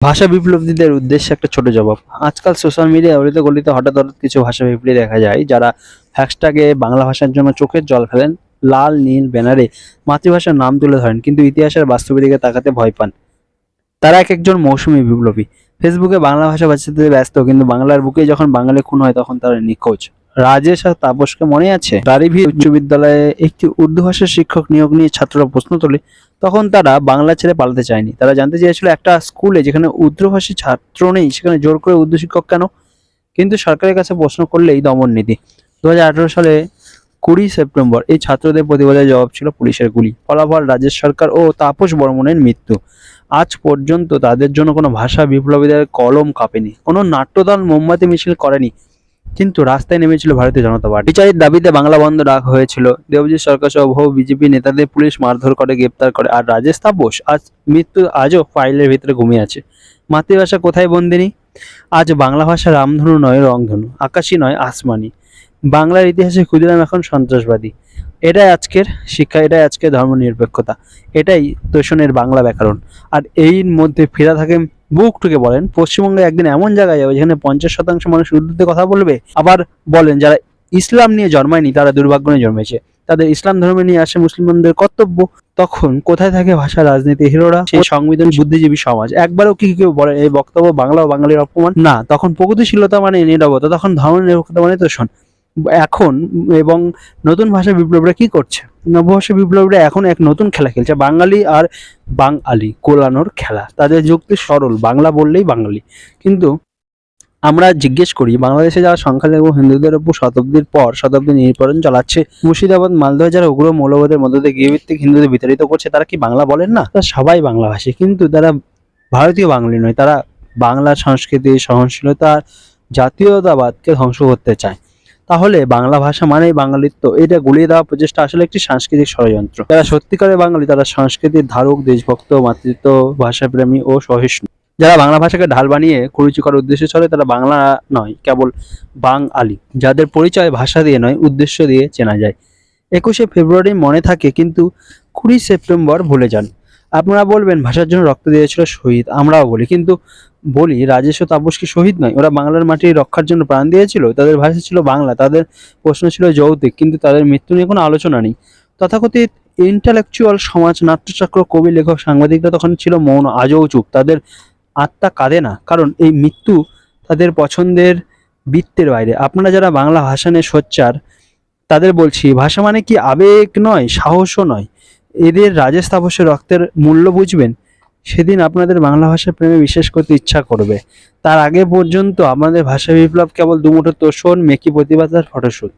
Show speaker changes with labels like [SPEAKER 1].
[SPEAKER 1] ভাষা বিপ্লবীদের উদ্দেশ্যে একটা ছোট জবাব। আজকাল সোশ্যাল মিডিয়া অলিতে গলিতে হঠাৎ হঠাৎ কিছু ভাষা বিপ্লবী দেখা যায়, যারা হ্যাশট্যাগে বাংলা ভাষার জন্য চোখের জল ফেলেন, লাল, নীল ব্যানারে মাতৃভাষার নাম তুলে ধরেন, কিন্তু ইতিহাসের বাস্তবের দিকে তাকাতে ভয় পান। তারা এক একজন মৌসুমী বিপ্লবী। ফেসবুকে বাংলা ভাষা বাঁচাতে ব্যস্ত, কিন্তু বাংলার বুকে যখন বাঙালি খুন হয়, তখন তারা নিখোঁজ। রাজেশ আর তাপসকে মনে আছে? দারিভি উচ্চ বিদ্যালয়ে একটি উর্দু ভাষার শিক্ষক নিয়োগ নিয়ে ছাত্ররা প্রশ্ন তোলে, তখন তারা বাংলা ছেড়ে পালাতে চায়নি। তারা জানতে চেয়েছিল, একটা স্কুলে যেখানে উর্দুভাষী ছাত্র নেই, সেখানে জোর করে উর্দু শিক্ষক কেন? কিন্তু সরকারের কাছে প্রশ্ন করলেই দমন নীতি। দু হাজার আঠারো সালে কুড়ি সেপ্টেম্বর, এই ছাত্রদের প্রতিবাদের জবাব ছিল পুলিশের গুলি। ফলাফল রাজ্য সরকার ও তাপস বর্মনের মৃত্যু। আজ পর্যন্ত তাদের জন্য কোনো ভাষা বিপ্লবীদের কলম কাঁপেনি। কোনো নাট্যদল মোমবাতি মিছিল করেনি। কিন্তু রাস্তায় নেমেছিল ভারতীয় জনতা পার্টি। বিচারের দাবিতে বাংলা বন্ধ ডাক হয়েছিল। দেবজিৎ সরকার সহ বহু বিজেপি নেতাদের পুলিশ মারধর করে, গ্রেপ্তার করে। আর রাজেশ তাপস আজ মৃত্যু, আজও ফাইলের ভিতরে ঘুমিয়ে আছে। মাতৃভাষা কোথায় বন্দিনী? আজ বাংলা ভাষা রামধনু নয়, রংধনু। আকাশী নয়, আসমানি। বাংলার ইতিহাসে ক্ষুদিরাম এখন সন্ত্রাসবাদী। এটাই আজকের শিক্ষা, এটাই আজকের ধর্মনিরপেক্ষতা। এটাই তোষণের বাংলা ব্যাকরণ। আর এই মধ্যে ফেরা থাকে বুক টুকে বলেন পশ্চিমবঙ্গে একদিন এমন জায়গায় যাবে যেখানে পঞ্চাশ শতাংশ মানুষ উর্দুতে কথা বলবে আবার বলেন যারা ইসলাম নিয়ে জন্মায়নি তারা দুর্ভাগ্য নিয়ে জন্মেছে। তাদের ইসলাম ধর্মে নিয়ে আসে মুসলমানদের কর্তব্য তখন কোথায় থাকে ভাষা রাজনীতি হিরোরা? সেই সংবিধান বুদ্ধিজীবী সমাজ। একবারও কি কেউ বলে এই বক্তব্য বাংলা ও বাঙালির অপমান? না তখন প্রগতিশীলতা মানে নীরবতা তখন ধর্ম নিরপেক্ষতা মানে তোষণ। এখন এবং নতুন ভাষা বিপ্লবীরা কি করছে? নবভাষা বিপ্লবীরা এখন এক নতুন খেলা খেলছে, বাঙালি আর বাঙালি, কোলানোর খেলা। তাদের যুক্তি সরল, বাংলা বললেই বাঙালি। কিন্তু আমরা জিজ্ঞেস করি, বাংলাদেশে যারা সংখ্যালঘু হিন্দুদের উপর শতাব্দীর পর শতাব্দী নির্বাচন চালাচ্ছে, মুর্শিদাবাদ, মালদহ যারা উগ্র মৌলবাদের মধ্যে দিয়ে গৃহভিত্তিক হিন্দুদের বিতাড়িত করছে, তারা কি বাংলা বলেন না? তারা সবাই বাংলাভাষী কিন্তু তারা ভারতীয় বাঙালি নয়, তারা বাংলা সংস্কৃতি, সহনশীলতা, জাতীয়তাবাদকে ধ্বংস করতে চায়। তাহলে বাংলা ভাষা মানেই বাঙালিত্ব। এটা গুলিয়ে দেওয়া প্রচেষ্টা আসলে একটি সাংস্কৃতিক ষড়যন্ত্র। যারা সত্যিকারের বাঙালি, তারা সংস্কৃতির ধারক, দেশভক্ত, মাতৃত্ব, ভাষাপ্রেমী ও সহিষ্ণু। যারা বাংলা ভাষাকে ঢাল বানিয়ে কুরুচি করার উদ্দেশ্যে চলে, তারা বাংলা নয়, কেবল বাং আলি যাদের পরিচয় ভাষা দিয়ে নয়, উদ্দেশ্য দিয়ে চেনা যায়। একুশে ফেব্রুয়ারি মনে থাকে, কিন্তু কুড়ি সেপ্টেম্বর ভুলে যান। আপনারা বলবেন, ভাষার জন্য রক্ত দিয়েছিল শহীদ, আমরাও বলি। কিন্তু বলি, রাজেশ ও তাপস কি শহীদ নয়, ওরা বাংলার মাটি রক্ষার জন্য প্রাণ দিয়েছিল, তাদের ভাষা ছিল বাংলা, তাদের প্রশ্ন ছিল যৌতিক, কিন্তু তাদের মৃত্যু নিয়ে কোনো আলোচনা নেই। তথাকথিত ইন্টালেকচুয়াল সমাজ, নাট্যচক্র, কবি, লেখক, সাংবাদিকরা তখন ছিল মৌন, আজও চুপ, তাদের আত্মা কাঁদে না, কারণ এই মৃত্যু তাদের পছন্দের বৃত্তের বাইরে। আপনারা যারা বাংলা ভাষা নিয়ে সোচ্চার, তাদের বলছি, ভাষা মানে কি আবেগ নয়, সাহসও নয় এদের রাজেশ তাপসের রক্তের মূল্য বুঝবেন? সেদিন আপনাদের বাংলা ভাষা প্রেমে বিশ্বাস করতে ইচ্ছা করবে। তার আগে পর্যন্ত আমাদের ভাষা বিপ্লব কেবল দুমুঠো তোষণ, মেকি প্রতিবাদ আর ফটোশুট।